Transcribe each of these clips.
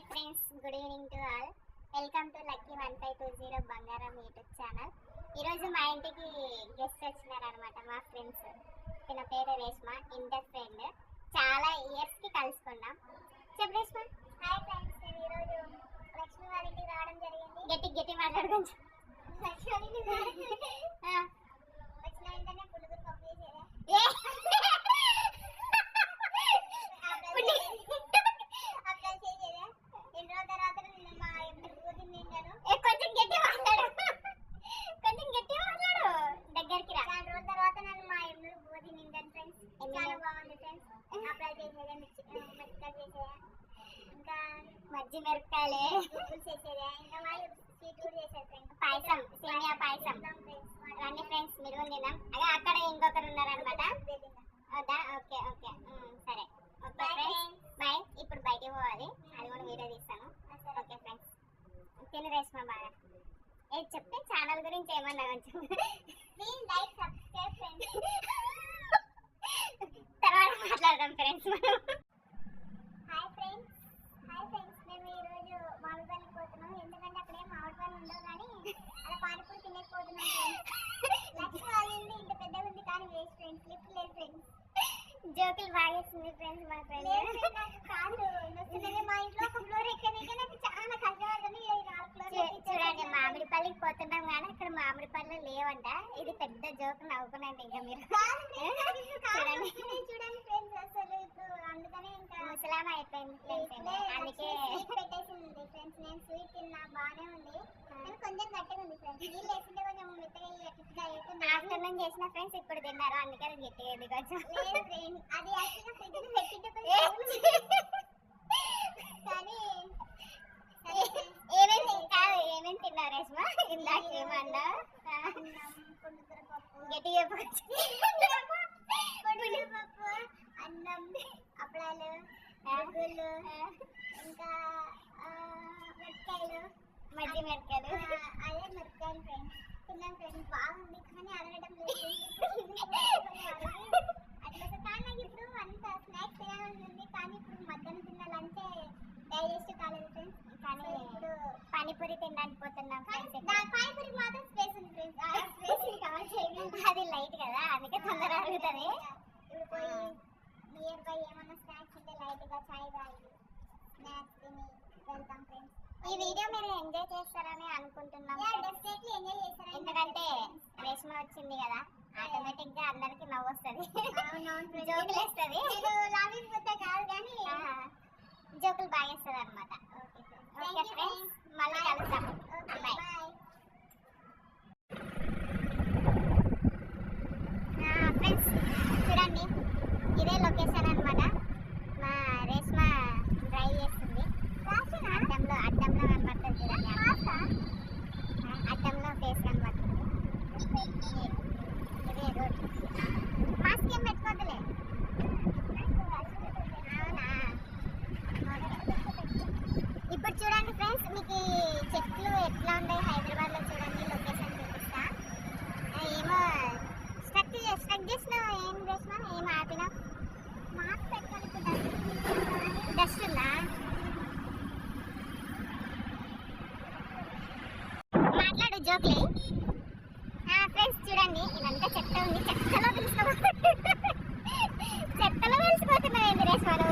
Hi friends good evening to all welcome to lucky one five two zero Bangaram YouTube channel ఈరోజు మా ఇంటికి guest వచ్చినారనమాట మా friends తన పేరు రేష్మ ఇంటర్ ఫ్రెండ్ చాలా ఇయర్స్కి కలుసుకున్నాం. చెప్పు రేష్మ. హాయ్ ఫ్రెండ్స్ నేను ఈరోజు లక్ష్మి వాళ్ళ ఇంటికి రావడం జరిగింది. గట్టి గట్టి మాట్లాడు కొంచెం లక్ష్మి వాళ్ళ ఇంటికి ఆ. వచ్చిన వెంటనే పులుగురు పప్పు చేసేదా అప్లై చేసేదా ఎన్ని రోజుల తర్వాత నేను మా ఎప్పుడు రోజు తింటాను కొంచెం గట్టి మాట్లాడు కొంచెం గట్టి మాట్లాడు దగ్గరికి రా చాలా రోజుల తర్వాత నేను మా ఎన్నో బోధి నిండాను ఫ్రెండ్స్ చాలా బాగుంది ఫ్రెండ్స్ అప్లై చేసేదా మిర్చి మిరపకాయలు చేసేదా ఇంకా మజ్జి మిరపకాయలే గుడ్లు చేసేదా ఇంకా వాళ్ళు స్వీట్ కూడా చేశారు ఫ్రెండ్స్ పాయసం సేమియా పాయసం రండి ఫ్రెండ్స్ మీరు తిన్నాం అదే అక్కడ ఇంకొకరు ఉన్నారనమాట అవుదా ఓకే ఓకే ఉమ్, సరే ఓకే ఫ్రెండ్స్ బాయ్ ఇప్పుడు బయటికి పోవాలి అది కూడా వీడియో తీస్తాను ఓకే ఫ్రెండ్స్ తిని రేష్మా బాగా ఏ చెప్తే ఛానల్ గురించి ఏమన్నా కొంచెం ప్లీజ్ లైక్ సబ్స్క్రైబ్ ఫ్రెండ్స్ తర్వాత మాట్లాడదాం ఫ్రెండ్స్ మనం హాయ్ ఫ్రెండ్స్ హాయ్ ఫ్రెండ్స్ మేము ఈరోజు మామిడిపల్లికి పోతున్నాం ఎందుకంటే అక్కడ ఏం మామిడిపల్లి ఉండవు కానీ అలా పానీపూరి తినకపోతున్నాం ఫ్రెండ్స్ లక్ష్మి వాళ్ళ ఇల్లు ఇంత పెద్దగా ఉంది కానీ వేస్ట్ ఫ్రెండ్స్ లిఫ్ట్ లేదు ఫ్రెండ్స్ జోకులు బాగేస్తుంది ఫ్రెండ్స్ మా ఫ్రెండ్ కాదు నొస్తుందని మా ఇంట్లో ఒక ఫ్లోర్ ఎక్కడానికి నాకు చాలా కష్టపడుతుంది ఈ నాలుగు ఫ్లోర్ చూడండి మామిడిపల్లికి పోతున్నాం కానీ అక్కడ మామిడి పళ్ళు లేవంట ఇది పెద్ద జోక్ ఇంకా మీరు చూడండి. చూడండి ఫ్రెండ్స్ అసలు ఇప్పుడు అందుకనే ఇంకా ముసలామ అయిపోయింది ఫ్రెండ్స్ అందుకే పెట్టేసింది ఫ్రెండ్స్. నేను స్వీట్ తిన్నా బాగానే ఉంది. కానీ కొంచెం గట్టిగా ఉంది ఫ్రెండ్స్. నీళ్ళు వేస్తుంటే కొంచెం మెత్తగా గట్టిగా అవుతుంది ఆఫ్టర్నూన్ చేసిన ఫ్రెండ్స్ ఇప్పుడు తిన్నారు. అందుకే అది గట్టిగా ఉంది కొంచెం లేదు ఫ్రెండ్స్ అది యాక్చువల్గా ఫ్రిడ్జ్ పెట్టింటే కానీ ఏమేమి కాదు ఏమేమి తిన్నారు రేష్మా ఇందాక ఏమన్నా గట్టి చెప్పచ్చు అన్నం అప్పడాలు గుగ్గులు ఇంకా మిరపకాయలు మధ్య మిరపకాయలు అదే మిరపకాయలు ఫ్రెండ్స్ తిన్నాం ఫ్రెండ్స్ బాగుంది కానీ అడగడం లేదు అట్లా కానీ నాకు ఇప్పుడు అంత స్నాక్స్ తినాలని ఉంది కానీ ఇప్పుడు మధ్యాహ్నం తిన్న కానీ పానీపూరి తినడానికి పోతున్నాం పానీపూరికి మాత్రం స్పేస్ ఉంది అది లైట్ కదా అందుకే తొందర అడుగుతుంది ఇప్పుడు పోయి నియర్ బై ఏమన్నా స్నాక్స్ ఉంటే లైట్గా చాయ్ తాగి స్నాక్స్ తిని వెళ్తాం ఫ్రెండ్స్ ఈ వీడియో మీరు ఎంజాయ్ చేస్తారని అనుకుంటున్నాం డెఫినెట్లీ ఎంజాయ్ చేస్తారా ఎందుకంటే రేష్మ వచ్చింది కదా ఆటోమేటిక్గా అందరికి నవ్వు వస్తుంది. జోకులు వేస్తుంది కాదు కానీ జోకులు బాగా వేస్తుంది అనమాట ఓకే ఫ్రెండ్స్ మళ్ళీ కలుద్దాం బాయ్ ఫ్రెండ్స్ చూడండి ఇదే లొకేషన్ అనమాట మా రేష్మ డ్రైవ్ చేస్తుంది అడ్డంలో అడ్డంలో కనబడుతుంది చూడండి ఆ, ఫేస్ కనబడుతుంది ఇదే రోడ్ మాస్క్ ఏం పెట్టుకోవద్దులే. జోక్లే. ఫ్రెండ్స్ చూడండి ఇదంతా చెత్త ఉంది. చెత్తలో తెలుసుకో చెత్తలో తెలుసుకోతున్నాయండి మనం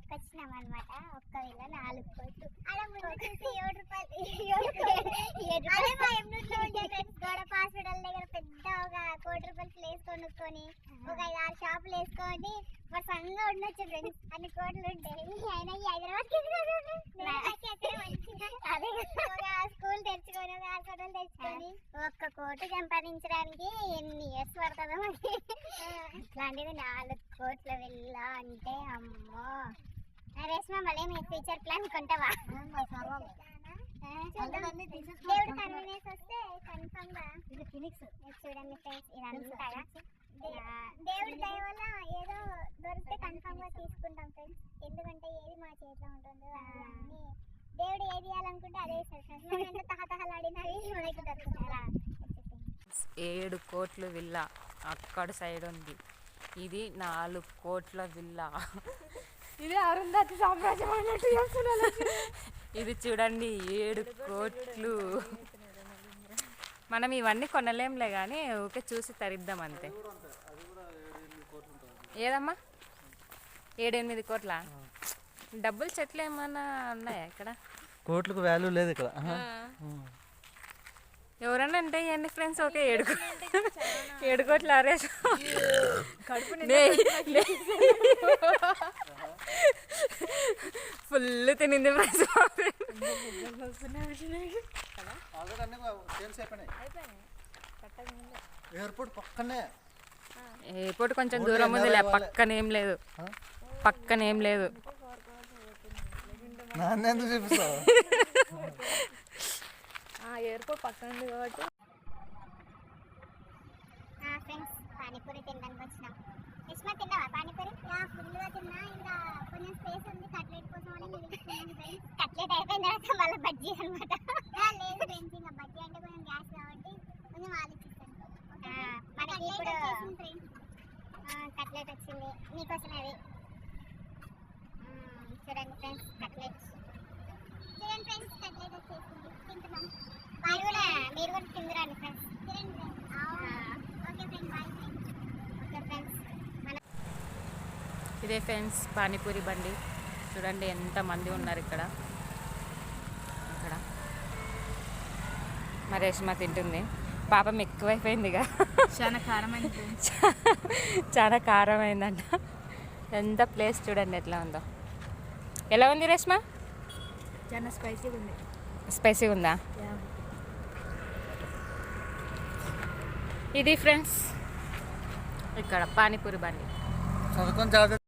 బయటకు వచ్చినాం అనమాట ఒక్క నాలుగు కోట్లు. అలా ముందు ఏడు రూపాయలు. ఏడు గోడ హాస్పిటల్ దగ్గర పెద్ద ఒక కోటి రూపాయలు ప్లేస్ కొనుక్కొని ఒక ఐదు ఆరు షాపులు వేసుకొని మరి సంగ ఉండొచ్చు ఫ్రెండ్స్ అన్ని కోట్లు ఉంటాయి ఆయన ఈ హైదరాబాద్కి అదే ఒక స్కూల్ తెచ్చుకొని ఒక హాస్పిటల్ తెచ్చుకొని ఒక్క కోటి సంపాదించడానికి ఎన్ని ఇయర్స్ పడుతుందో మనకి ఇట్లాంటిది నాలుగు కోట్ల వెళ్ళ అంటే అమ్మో. రేష్మా మళ్ళీ మీ ఫ్యూచర్ ప్లాన్ కొంటావా. దేవుడు కన్వీనియన్స్ వస్తే కన్ఫర్మ్గా. చూడండి ఫ్రెండ్స్ ఇదంతా. దేవుడి దయ వల్ల ఏదో దొరికితే కన్ఫర్మ్గా తీసుకుంటాం ఫ్రెండ్స్. ఎందుకంటే ఏది మా చేతిలో ఉంటుందో అన్ని. దేవుడు ఏది ఇవ్వాలనుకుంటే అదే ఇస్తారు ఫ్రెండ్స్ మనం ఎంత తహతహలాడినవి మనకి దొరుకుతారా ఏడు కోట్ల విల్లా. అక్కడ సైడ్ ఉంది. ఇది నాలుగు కోట్ల విల్లా. ఇది అరుంధతి సామ్రాజ్యం అన్నట్టు ఇది చూడండి ఏడు కోట్లు. మనం ఇవన్నీ కొనలేంలే కానీ ఊకే చూసి తరిద్దాం అంతే. ఏదమ్మా? ఏడెనిమిది కోట్ల? డబ్బులు చెట్లు ఏమన్నా ఉన్నాయా ఇక్కడ? కోట్లకు వాల్యూ లేదు ఇక్కడ. ఎవరన్నా అంటే ఎన్ని ఫ్రెండ్స్ ఓకే ఏడు కో- ఏడు కోట్ల అరేస్ కడుపు ఫుల్ తినింది ఫ్రెండ్స్ ఎయిర్పోర్ట్ పక్కనే. ఎయిర్పోర్ట్ కొంచెం దూరం ఉందిలే పక్కన ఏం లేదు పక్కన ఏం లేదు. నాన్న ఎందుకు చూపిస్తావు? ఎయిర్పోర్ట్ పక్కన ఉంది కాబట్టి. ఫ్రెండ్స్ పానీపూరి తినడానికి వచ్చినాం. తిన్నావా పానీపూరి? ఫుల్గా తిన్నా. ఇంకా కొంచెం స్పేస్ ఉంది. కట్లెట్ కోసం అని కట్లెట్ అయిపోయిన తర్వాత మళ్ళీ బజ్జీ అనమాట లేదు ఫ్రెండ్స్ ఇంకా బజ్జీ అంటే కొంచెం గ్యాస్ కాబట్టి కొంచెం ఆలోచిస్తాను. మనకి ఇప్పుడు కట్లెట్ వచ్చింది. మీకోసం అది చూడండి ఫ్రెండ్స్ కట్లెట్. చూడండి ఫ్రెండ్స్ కట్లెట్ వచ్చేసింది. తింటున్నాం. మీరు కూడా మీరు కూడా తిందురండి ఫ్రెండ్స్ ఇదే ఫ్రెండ్స్ పానీపూరి బండి. చూడండి ఎంత మంది ఉన్నారు ఇక్కడ. ఇక్కడ. మా రేష్మ తింటుంది. పాపం ఎక్కువైపోయింది ఇక చాలా కారమైంది. చాలా కారం అయిందంట ఎంత ప్లేస్ చూడండి ఎట్లా ఉందో. ఎలా ఉంది రేష్మ? చాలా స్పైసీగా ఉంది. స్పైసీ ఉందా? ఇది ఫ్రెండ్స్. ఇక్కడ పానీపూరి బండి.